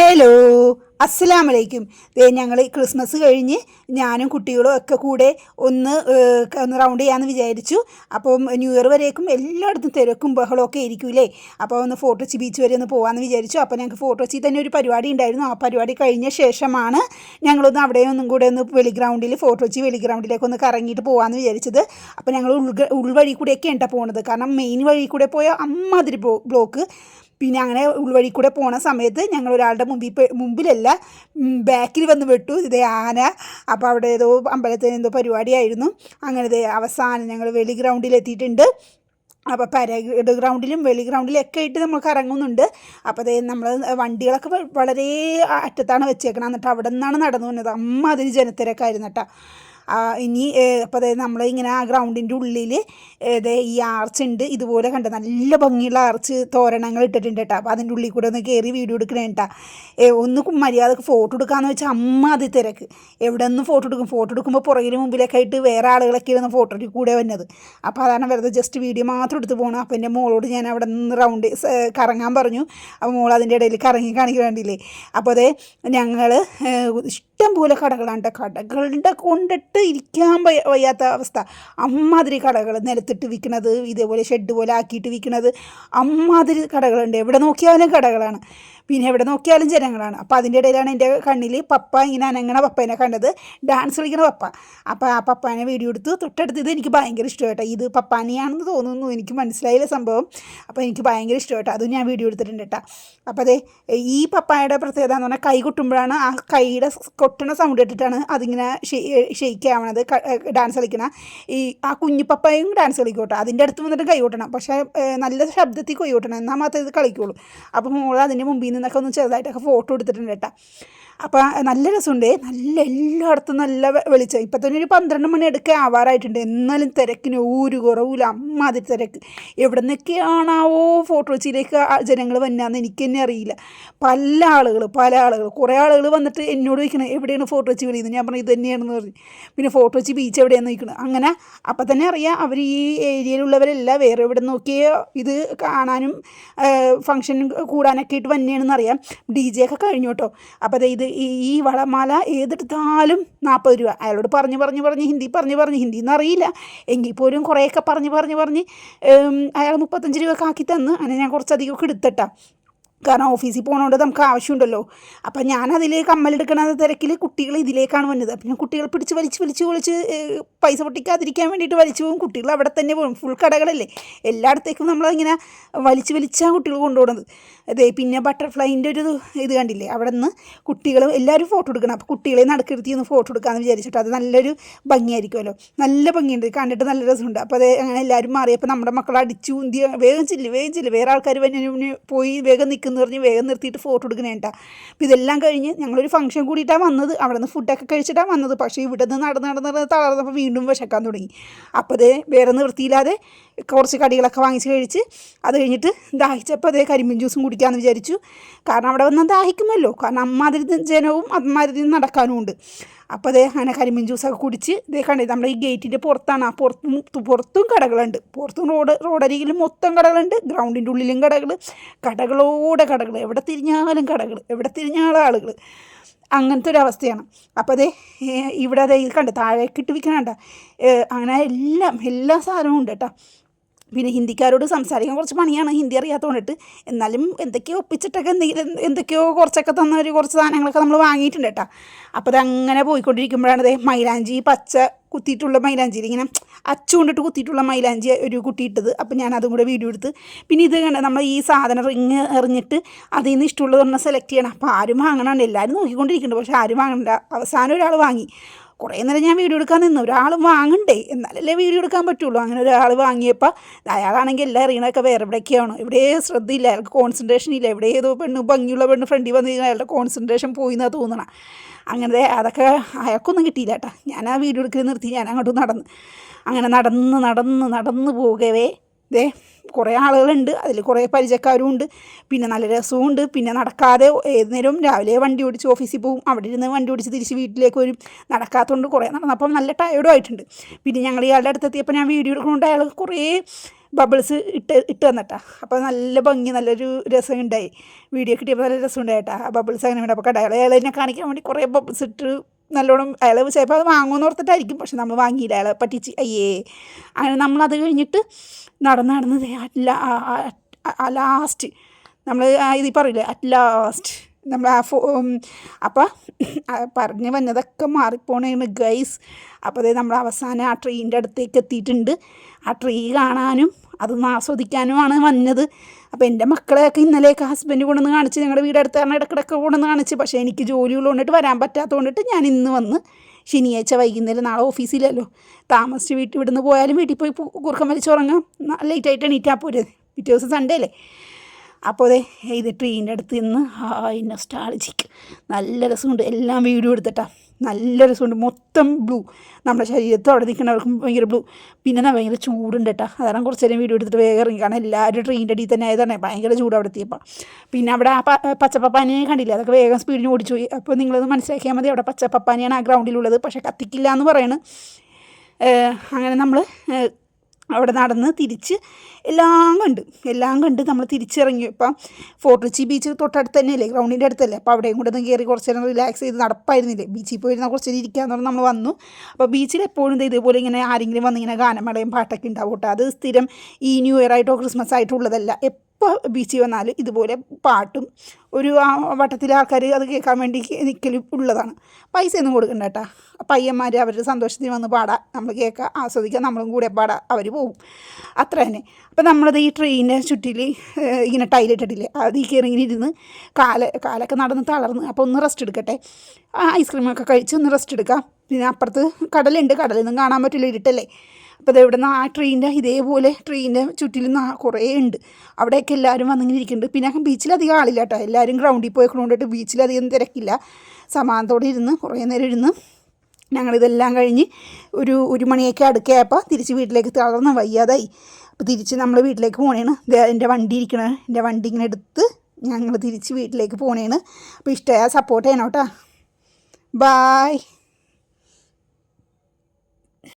Hello അസ്സലാം വലൈക്കും ദേ ഞങ്ങൾ ക്രിസ്മസ് കഴിഞ്ഞ് ഞാനും കുട്ടികളും ഒക്കെ കൂടെ ഒന്ന് ഒന്ന് റൗണ്ട് ചെയ്യാമെന്ന് വിചാരിച്ചു. അപ്പം ന്യൂ ഇയർ വരേക്കും എല്ലായിടത്തും തിരക്കും ബഹളമൊക്കെ ഇരിക്കൂലേ അപ്പോൾ ഒന്ന് ഫോട്ടോ ബീച്ച് വരെ ഒന്ന് പോകാമെന്ന് വിചാരിച്ചു. അപ്പോൾ ഞങ്ങൾക്ക് ഫോട്ടോ തന്നെ ഒരു പരിപാടി ഉണ്ടായിരുന്നു. ആ പരിപാടി കഴിഞ്ഞ ശേഷമാണ് ഞങ്ങളൊന്ന് അവിടെ ഒന്നും കൂടെ ഒന്ന് വെളിഗ്രൗണ്ടിൽ ഫോട്ടോ ചി വെളി ഗ്രൗണ്ടിലേക്ക് ഒന്ന് കറങ്ങിയിട്ട് പോകാമെന്ന് വിചാരിച്ചത്. അപ്പോൾ ഞങ്ങൾ ഉൾ ഉൾവഴി കൂടെയൊക്കെ ഉണ്ടാ പോകുന്നത് കാരണം മെയിൻ വഴി കൂടെ പോയ അമ്മാതിരി ബ്ലോക്ക്. പിന്നെ അങ്ങനെ ഉൾവഴി കൂടെ പോണ സമയത്ത് ഞങ്ങൾ ഒരാളുടെ മുമ്പിൽ മുമ്പിലല്ല ബാക്കിൽ വന്ന് വിട്ടു. ഇതേ ആന. അപ്പോൾ അവിടെ ഏതോ അമ്പലത്തിൽ എന്തോ പരിപാടിയായിരുന്നു. അങ്ങനെ അവസാനം ഞങ്ങൾ വെളി ഗ്രൗണ്ടിൽ എത്തിയിട്ടുണ്ട്. അപ്പോൾ പരേഡ് ഗ്രൗണ്ടിലും വെളി ഗ്രൗണ്ടിലും ഒക്കെ ആയിട്ട് നമ്മൾ കറങ്ങുന്നുണ്ട്. അപ്പോൾ അതേ നമ്മൾ വണ്ടികളൊക്കെ വളരെ അറ്റത്താണ് വെച്ചേക്കണം. എന്നിട്ട് അവിടെ നിന്നാണ് നടന്നു വന്നത്. അമ്മ അതിന് ജനത്തിരക്കായിരുന്നു കേട്ടോ ഇനി അപ്പോൾ അതായത് നമ്മൾ ഇങ്ങനെ ആ ഗ്രൗണ്ടിന്റെ ഉള്ളിൽ ദേ ഈ ആർച്ച് ഉണ്ട് ഇതുപോലെ കണ്ട നല്ല ഭംഗിയുള്ള ആർച്ച് തോരണങ്ങൾ ഇട്ടിട്ടുണ്ട് കേട്ടോ അപ്പോൾ അതിന്റെ ഉള്ളിൽ കൂടെ ഒന്ന് കയറി വീഡിയോ എടുക്കണേ കേട്ടോ ഒന്ന് മര്യാദയ്ക്ക് ഫോട്ടോ എടുക്കാമെന്ന് വെച്ചാൽ അമ്മ അത് തിരക്ക്. എവിടെ നിന്ന് ഫോട്ടോ എടുക്കും? ഫോട്ടോ എടുക്കുമ്പോൾ പുറകിന് മുമ്പിലൊക്കെ ആയിട്ട് വേറെ ആളുകളൊക്കെ ഇരുന്ന് ഫോട്ടോയിൽ കൂടെ വന്നത്. അപ്പോൾ അതാണ് വെറുതെ ജസ്റ്റ് വീഡിയോ മാത്രം എടുത്ത് പോകണം അപ്പോൾ എന്റെ മോളോട് ഞാൻ അവിടെ നിന്ന് റൗണ്ട് കറങ്ങാൻ പറഞ്ഞു. അപ്പോൾ മോൾ അതിന്റെ ഇടയിൽ കറങ്ങി കാണിക്കാൻ വേണ്ടിയില്ലേ. അപ്പോൾ അതെ ഞങ്ങൾ ഇഷ്ടം പോലെ കടകളാണ് കടകളുടെ കൊണ്ടിട്ട് ഇരിക്കാൻ വയ്യ- വയ്യാത്ത അവസ്ഥ. അമ്മാതിരി കടകൾ നിലത്തിട്ട് വിൽക്കുന്നത് ഇതേപോലെ ഷെഡ് പോലെ ആക്കിയിട്ട് വിൽക്കുന്നത് അമ്മാതിരി കടകളുണ്ട്. എവിടെ നോക്കിയാലും കടകളാണ്. പിന്നെ എവിടെ നോക്കിയാലും ജനങ്ങളാണ്. അപ്പോൾ അതിന്റെ ഇടയിലാണ് എന്റെ കണ്ണിൽ പപ്പ ഇങ്ങനെ അനങ്ങണ പപ്പേനെ കണ്ടത്. ഡാൻസ് കളിക്കണ പപ്പ. അപ്പോൾ ആ പപ്പാനെ വീഡിയോ എടുത്തു തൊട്ടടുത്ത് ഇത് എനിക്ക് ഭയങ്കര ഇഷ്ടമായിട്ടോ. ഇത് പപ്പാനെയാണെന്ന് തോന്നുന്നു. എനിക്ക് മനസ്സിലായില്ല സംഭവം. അപ്പോൾ എനിക്ക് ഭയങ്കര ഇഷ്ടമായിട്ടോ. അതും ഞാൻ വീഡിയോ എടുത്തിട്ടുണ്ട് കേട്ടോ അപ്പോൾ അതെ ഈ പപ്പായുടെ പ്രത്യേകത എന്ന് പറഞ്ഞാൽ കൈ കൊട്ടുമ്പോഴാണ് ആ കൈയുടെ കൊട്ടണ സൗണ്ട് ഇട്ടിട്ടാണ് അതിങ്ങനെ ഷെയ്ക്ക് ആവണത് ഡാൻസ് കളിക്കണ ഈ ആ കുഞ്ഞിപ്പപ്പയും പപ്പയും ഡാൻസ് കളിക്കും അതിന്റെ അടുത്ത് വന്നിട്ട് കൈ കൊട്ടണം പക്ഷേ നല്ല ശബ്ദത്തിൽ കൈ കൊട്ടണം എന്നാൽ മാത്രമേ ഇത് കളിക്കുള്ളൂ. അപ്പോൾ മോൾ അതിന്റെ മുമ്പിൽ നിന്നൊക്കെ ഒന്ന് ചെറുതായിട്ടൊക്കെ ഫോട്ടോ എടുത്തിട്ടുണ്ട് കേട്ടോ. അപ്പോൾ നല്ല രസമുണ്ട്. നല്ല എല്ലായിടത്തും നല്ല വെളിച്ചം. ഇപ്പം തന്നെ ഒരു പന്ത്രണ്ട് മണി എടുക്കാൻ ആവാറായിട്ടുണ്ട്. എന്നാലും തിരക്കിന് ഒരു കുറവില്ല അമ്മാതിരി തിരക്ക്. എവിടെ നിന്നൊക്കെയാണാവോ ഫോട്ടോ വെച്ചിലേക്ക് ജനങ്ങൾ വന്നാന്ന് എനിക്ക് തന്നെ അറിയില്ല. പല ആളുകൾ പല ആളുകൾ കുറേ ആളുകൾ വന്നിട്ട് എന്നോട് ചോദിക്കണം എവിടെയാണ് ഫോട്ടോച്ചി വെച്ച് വിളിക്കുന്നത് ഞാൻ പറഞ്ഞു ഇത് തന്നെയാണെന്ന് പറഞ്ഞു. പിന്നെ ഫോട്ടോച്ചി ബീച്ച് എവിടെയാണെന്ന് ചോദിക്കണം. അങ്ങനെ അപ്പം തന്നെ അറിയാം അവർ ഈ ഏരിയയിലുള്ളവരല്ല വേറെ എവിടെ നോക്കിയോ ഇത് കാണാനും ഫങ്ഷൻ കൂടാനൊക്കെ ആയിട്ട് വന്നെയാണെന്ന് അറിയാം. ഡി ജെ ഒക്കെ കഴിഞ്ഞു കേട്ടോ. അപ്പോൾ ഈ വളമാല ഏതെടുത്താലും നാൽപ്പത് രൂപ. അയാളോട് പറഞ്ഞു പറഞ്ഞു പറഞ്ഞ് ഹിന്ദി പറഞ്ഞു പറഞ്ഞ് ഹിന്ദി എന്നറിയില്ല എങ്കിൽ പോലും കുറേയൊക്കെ പറഞ്ഞ് പറഞ്ഞ് പറഞ്ഞ് അയാൾ മുപ്പത്തഞ്ച് രൂപ ആക്കി തന്ന്. അങ്ങനെ ഞാൻ കുറച്ചധികമൊക്കെ എടുത്തിട്ടാ. കാരണം ഓഫീസിൽ പോകണോണ്ട് നമുക്ക് ആവശ്യമുണ്ടല്ലോ. അപ്പം ഞാൻ അതിൽ കമ്മലെടുക്കണ തിരക്കിൽ കുട്ടികൾ ഇതിലേക്കാണ് വന്നത്. പിന്നെ കുട്ടികൾ പിടിച്ച് വലിച്ച് വലിച്ച് വലിച്ച് പൈസ പൊട്ടിക്കാതിരിക്കാൻ വേണ്ടിയിട്ട് വലിച്ചു പോകും. കുട്ടികൾ അവിടെ തന്നെ പോകും. ഫുൾ കടകളല്ലേ. എല്ലായിടത്തേക്കും നമ്മളിങ്ങനെ വലിച്ച് വലിച്ചാണ് കുട്ടികൾ കൊണ്ടുപോകുന്നത് അതെ പിന്നെ ബട്ടർഫ്ലൈന്റെ ഒരു ഇത് കണ്ടില്ലേ? അവിടെ നിന്ന് കുട്ടികൾ എല്ലാവരും ഫോട്ടോ എടുക്കണം. അപ്പോൾ കുട്ടികളെ നടുക്കിരുത്തി ഒന്ന് ഫോട്ടോ എടുക്കാമെന്ന് വിചാരിച്ചിട്ട് അത് നല്ലൊരു ഭംഗിയായിരിക്കുമല്ലോ. നല്ല ഭംഗിയുണ്ട്. കണ്ടിട്ട് നല്ല രസമുണ്ട്. അപ്പോൾ അത് അങ്ങനെ എല്ലാവരും മാറിയപ്പോൾ നമ്മുടെ മക്കൾ അടിച്ചു ഉന്തി വേഗം ചില്ല വേഗം ചില്ല. വേറെ ആൾക്കാർ പോയി വേഗം നിൽക്കുന്നു പറഞ്ഞ് വേഗം നിർത്തിയിട്ട് ഫോട്ടോ എടുക്കണേട്ടാ അപ്പോൾ ഇതെല്ലാം കഴിഞ്ഞ് ഞങ്ങളൊരു ഫംഗ്ഷൻ കൂടിയിട്ടാണ് വന്നത്. അവിടെ നിന്ന് ഫുഡൊക്കെ കഴിച്ചിട്ടാണ് വന്നത്. പക്ഷേ ഇവിടെ നിന്ന് നടന്ന് നടന്ന് നടന്ന് തളർന്നപ്പോൾ വീണ്ടും വിശക്കാൻ തുടങ്ങി. അപ്പോൾ അത് വേറെ നിർത്തിയില്ലാതെ കുറച്ച് കടികളൊക്കെ വാങ്ങിച്ച് കഴിച്ച് അത് കഴിഞ്ഞിട്ട് ദാഹിച്ചപ്പോൾ അതേ കരിമ്പിൻ ജ്യൂസും കുടിക്കാമെന്ന് വിചാരിച്ചു. കാരണം അവിടെ വന്നാൽ ദാഹിക്കുമല്ലോ. കാരണം അമ്മാതിരി ജനവും അമ്മാതിരി നടക്കാനും ഉണ്ട്. അപ്പോൾ അതേ അങ്ങനെ കരിമീൻ ജ്യൂസൊക്കെ കുടിച്ച് ഇതേ കണ്ടത് നമ്മുടെ ഈ ഗേറ്റിന്റെ പുറത്താണ്. ആ പുറത്തും പുറത്തും കടകളുണ്ട്. പുറത്തും റോഡ് റോഡരികിലും മൊത്തം കടകളുണ്ട്. ഗ്രൗണ്ടിന്റെ ഉള്ളിലും കടകൾ കടകളോടെ കടകൾ എവിടെ തിരിഞ്ഞാലും കടകൾ എവിടെ തിരിഞ്ഞാലും ആളുകൾ അങ്ങനത്തെ ഒരു അവസ്ഥയാണ്. അപ്പോൾ അതെ ഇവിടെ അതെ കണ്ട് താഴേക്കിട്ട് വിൽക്കണണ്ട അങ്ങനെ എല്ലാം എല്ലാ സാധനവും ഉണ്ട് കേട്ടോ. പിന്നെ ഹിന്ദിക്കാരോട് സംസാരിക്കാൻ കുറച്ച് പണിയാണ് ഹിന്ദി അറിയാത്തതുകൊണ്ടിട്ട് എന്നാലും എന്തൊക്കെയോ ഒപ്പിച്ചിട്ടൊക്കെ എന്തെങ്കിലും എന്തൊക്കെയോ കുറച്ചൊക്കെ തന്ന ഒരു കുറച്ച് സാധനങ്ങളൊക്കെ നമ്മൾ വാങ്ങിയിട്ടുണ്ട് കേട്ടോ. അപ്പോൾ അതങ്ങനെ പോയിക്കൊണ്ടിരിക്കുമ്പോഴാണ് അതേ മൈലാഞ്ചി പച്ച കുത്തിയിട്ടുള്ള മൈലാഞ്ചി ഇങ്ങനെ അച്ചു കൊണ്ടിട്ട് കുത്തിയിട്ടുള്ള മൈലാഞ്ചി ഒരു കുട്ടിയിട്ടത് അപ്പം ഞാൻ അതും കൂടെ വീഡിയോ എടുത്ത്. പിന്നെ ഇത് കണ്ട നമ്മൾ ഈ സാധനം റിങ് എറിഞ്ഞിട്ട് അതിൽ നിന്ന് ഇഷ്ടമുള്ളത് പറഞ്ഞാൽ സെലക്ട് ചെയ്യണം. അപ്പോൾ ആരും വാങ്ങണണ്ട് എല്ലാവരും നോക്കിക്കൊണ്ടിരിക്കുന്നുണ്ട്. പക്ഷേ ആരും വാങ്ങണ്ട. അവസാനം ഒരാൾ വാങ്ങി. കുറേ നേരം ഞാൻ വീഡിയോ എടുക്കാൻ നിന്ന്. ഒരാൾ വാങ്ങണ്ടേ? എന്നാലല്ലേ വീഡിയോ എടുക്കാൻ പറ്റുള്ളൂ. അങ്ങനെ ഒരാൾ വാങ്ങിയപ്പോൾ അയാളാണെങ്കിൽ എല്ലാം അറിയണതൊക്കെ വേറെ എവിടെയൊക്കെയാണ് ഇവിടെ ശ്രദ്ധയില്ല. അയാൾക്ക് കോൺസെൻട്രേഷൻ ഇല്ല. എവിടെ ഏതോ പെണ്ണ് ഭംഗിയുള്ള പെണ്ണ് ഫ്രണ്ടിൽ വന്നു കഴിഞ്ഞാൽ അയാളുടെ കോൺസെൻട്രേഷൻ പോയി എന്നാണ് തോന്നണം. അങ്ങനെ അതൊക്കെ അയാൾക്കൊന്നും കിട്ടിയില്ല കേട്ടോ. ഞാൻ ആ വീഡിയോ എടുക്കൽ നിർത്തി. ഞാൻ അങ്ങോട്ട് നടന്ന്. അങ്ങനെ നടന്ന് നടന്ന് നടന്ന് പോകവേ ദേ കുറേ ആളുകളുണ്ട്. അതിൽ കുറേ പരിചയക്കാരും ഉണ്ട്. പിന്നെ നല്ല രസമുണ്ട് പിന്നെ നടക്കാതെ ഏത് നേരവും രാവിലെ വണ്ടി ഓടിച്ച് ഓഫീസിൽ പോകും. അവിടെ ഇരുന്ന് വണ്ടി ഓടിച്ച് തിരിച്ച് വീട്ടിലേക്ക് വരും. നടക്കാത്തതുകൊണ്ട് കുറേ നടന്നപ്പം നല്ല ടയേർഡും ആയിട്ടുണ്ട്. പിന്നെ ഞങ്ങൾ ഇയാളുടെ അടുത്തെത്തിയപ്പോൾ ഞാൻ വീഡിയോ എടുക്കുന്നുണ്ട്. അയാൾ കുറേ ബബിൾസ് ഇട്ട് ഇട്ട് തന്നിട്ടാ. അപ്പോൾ നല്ല ഭംഗി നല്ലൊരു രസം ഉണ്ടായി വീഡിയോ കിട്ടിയപ്പോൾ നല്ല രസം ഉണ്ടായിട്ടാ ആ ബബിൾസ് അങ്ങനെ വേണ്ട അപ്പോൾ കടകളെ അയാൾ എന്നെ കാണിക്കാൻ വേണ്ടി കുറേ ബബിൾസ് ഇട്ട് നല്ലോണം അയാൾ ചിലപ്പോൾ അത് വാങ്ങുമെന്ന് ഓർത്തിട്ടായിരിക്കും പക്ഷെ നമ്മൾ വാങ്ങിയില്ല. അയാളെ പറ്റിച്ച് അയ്യേ. അങ്ങനെ നമ്മളത് കഴിഞ്ഞിട്ട് നടന്ന് നടന്ന് അറ്റ് അറ്റ് ലാസ്റ്റ് നമ്മൾ ഇത് പറയില്ലേ അറ്റ് ലാസ്റ്റ് നമ്മൾ ആ ഫോ അപ്പം പറഞ്ഞു വന്നതൊക്കെ മാറിപ്പോണേണ് ഗൈസ് അപ്പോൾ അതേ നമ്മൾ അവസാനം ആ ട്രീന്റെ അടുത്തേക്ക് എത്തിയിട്ടുണ്ട്. ആ ട്രീ കാണാനും അതൊന്ന് ആസ്വദിക്കാനുമാണ് വന്നത്. അപ്പോൾ എന്റെ മക്കളെയൊക്കെ ഇന്നലെയൊക്കെ ഹസ്ബൻഡ് കൊണ്ടുവന്ന് കാണിച്ച് ഞങ്ങളുടെ വീട് അടുത്ത് കാരണം ഇടക്കിടക്ക് കൊണ്ടുവന്ന് കാണിച്ച്. പക്ഷേ എനിക്ക് ജോലിയുള്ളതുകൊണ്ടിട്ട് കൊണ്ടിട്ട് വരാൻ പറ്റാത്തത് കൊണ്ടിട്ട് ഞാൻ ഇന്ന് വന്ന് ശനിയാഴ്ച വൈകുന്നേരം നാളെ ഓഫീസിലല്ലോ. താമസിച്ച് വീട്ടിൽ ഇവിടുന്ന് പോയാലും വീട്ടിൽ പോയി കുറുക്കം വലിച്ചുറങ്ങാം. ലേറ്റായിട്ട് എണീറ്റാൽ പോരെ. പിറ്റേ ദിവസം സൺഡേ അല്ലേ? അപ്പോൾ അതെ ഇത് ട്രീന്റെ അടുത്ത് നിന്ന് ഹായ് നൊസ്റ്റാളജിക്ക് നല്ല രസമുണ്ട്. എല്ലാം വീഡിയോ എടുത്തിട്ടാ. നല്ല രസമുണ്ട്. മൊത്തം ബ്ലൂ. നമ്മുടെ ശരീരത്ത് അവിടെ നിൽക്കുന്നവർക്കും ഭയങ്കര ബ്ലൂ. പിന്നെ നാ ഭയങ്കര ചൂടുണ്ട് കേട്ടോ അതാണ് കുറച്ച് നേരം വീഡിയോ എടുത്തിട്ട് വേഗം ഇറങ്ങി. കാരണം എല്ലാവരും ട്രെയിനിന്റെ അടിയിൽ തന്നെ ആയതാണ്. ഭയങ്കര ചൂട് അവിടെ എത്തിയപ്പോൾ പിന്നെ അവിടെ ആ പച്ചപ്പാനിയെ കണ്ടില്ല. അതൊക്കെ വേഗം സ്പീഡിന് ഓടിച്ചു പോയി. അപ്പോൾ നിങ്ങളത് മനസ്സിലാക്കിയാൽ മതി. അവിടെ പച്ചപ്പാനിയാണ് ആ ഗ്രൗണ്ടിലുള്ളത് പക്ഷേ കത്തിക്കില്ല എന്ന് പറയണ്. അങ്ങനെ നമ്മൾ അവിടെ നടന്ന് തിരിച്ച് എല്ലാം കണ്ട് എല്ലാം കണ്ട് നമ്മൾ തിരിച്ചിറങ്ങി. ഇപ്പം ഫോർട്ട് കൊച്ചി ബീച്ച് തൊട്ടടുത്ത് തന്നെയല്ലേ ഗ്രൗണ്ടിന്റെ അടുത്തല്ലേ? അപ്പോൾ അവിടെയും കൂടെ ഒന്ന് കയറി കുറച്ച് നേരം റിലാക്സ് ചെയ്ത് നടപ്പായിരുന്നില്ലേ? ബീച്ചിൽ പോയിരുന്ന കുറച്ച് നേരം ഇരിക്കാന്ന് പറഞ്ഞ് നമ്മൾ വന്നു. അപ്പോൾ ബീച്ചിൽ എപ്പോഴും ഇതുപോലെ ഇങ്ങനെ ആരെങ്കിലും വന്നിങ്ങനെ ഗാനമേളയും പാട്ടൊക്കെ ഉണ്ടാവും കേട്ടോ. അത് സ്ഥിരം ഈ ന്യൂ ഇയർ ആയിട്ടോ ക്രിസ്മസ് ആയിട്ടോ ഉള്ളതല്ല. എപ്പോൾ ബീച്ചിൽ വന്നാലും ഇതുപോലെ പാട്ടും ഒരു ആ വട്ടത്തിലെ ആൾക്കാർ അത് കേൾക്കാൻ വേണ്ടി നിൽക്കലും ഉള്ളതാണ്. പൈസ ഒന്നും കൊടുക്കണ്ട കേട്ടോ പയ്യന്മാർ അവരുടെ സന്തോഷത്തിന് വന്ന് പാടാം. നമ്മൾ കേൾക്കുക ആസ്വദിക്കുക നമ്മളും കൂടെ പാടാം അവർ പോകും അത്ര തന്നെ. അപ്പം നമ്മളത് ഈ ട്രെയിനിന്റെ ചുറ്റിൽ ഇങ്ങനെ ടൈലിട്ടിട്ടില്ലേ അത് ഈ കയറി ഇങ്ങനെ ഇരുന്ന് കാല കാലൊക്കെ നടന്ന് തളർന്ന് അപ്പോൾ ഒന്ന് റെസ്റ്റ് എടുക്കട്ടെ. ഐസ്ക്രീമൊക്കെ കഴിച്ച് ഒന്ന് റെസ്റ്റ് എടുക്കാം. പിന്നെ അപ്പുറത്ത് കടലുണ്ട്. കടലൊന്നും കാണാൻ പറ്റില്ല ഇരുട്ടല്ലേ? അപ്പോൾ അത് ഇവിടുന്ന് ആ ട്രെയിനിന്റെ ഇതേപോലെ ട്രെയിനിന്റെ ചുറ്റിലും നിന്ന് കുറേ ഉണ്ട്. അവിടെയൊക്കെ എല്ലാവരും വന്നിങ്ങനെ ഇരിക്കുന്നുണ്ട്. പിന്നെ ബീച്ചിലധികം ആളില്ല കേട്ടോ. എല്ലാവരും ഗ്രൗണ്ടിൽ പോയിക്കൊണ്ടിട്ട് ബീച്ചിലധികം തിരക്കില്ല. സമാനത്തോടെ ഇരുന്ന് കുറേ നേരം ഇരുന്ന് ഞങ്ങളിതെല്ലാം കഴിഞ്ഞ് ഒരു ഒരു മണിയൊക്കെ അടുക്കയപ്പോൾ തിരിച്ച് വീട്ടിലേക്ക് തളർന്ന് വയ്യാതായി. അപ്പോൾ തിരിച്ച് നമ്മൾ വീട്ടിലേക്ക് പോണേണ്. ദേ എന്റെ വണ്ടി ഇരിക്കണ. എന്റെ വണ്ടി ഇങ്ങനെ എടുത്ത് ഞങ്ങൾ തിരിച്ച് വീട്ടിലേക്ക് പോണേണ്. അപ്പോൾ ഇഷ്ടമായ സപ്പോർട്ട് ചെയ്യണം കേട്ടോ. ബായ്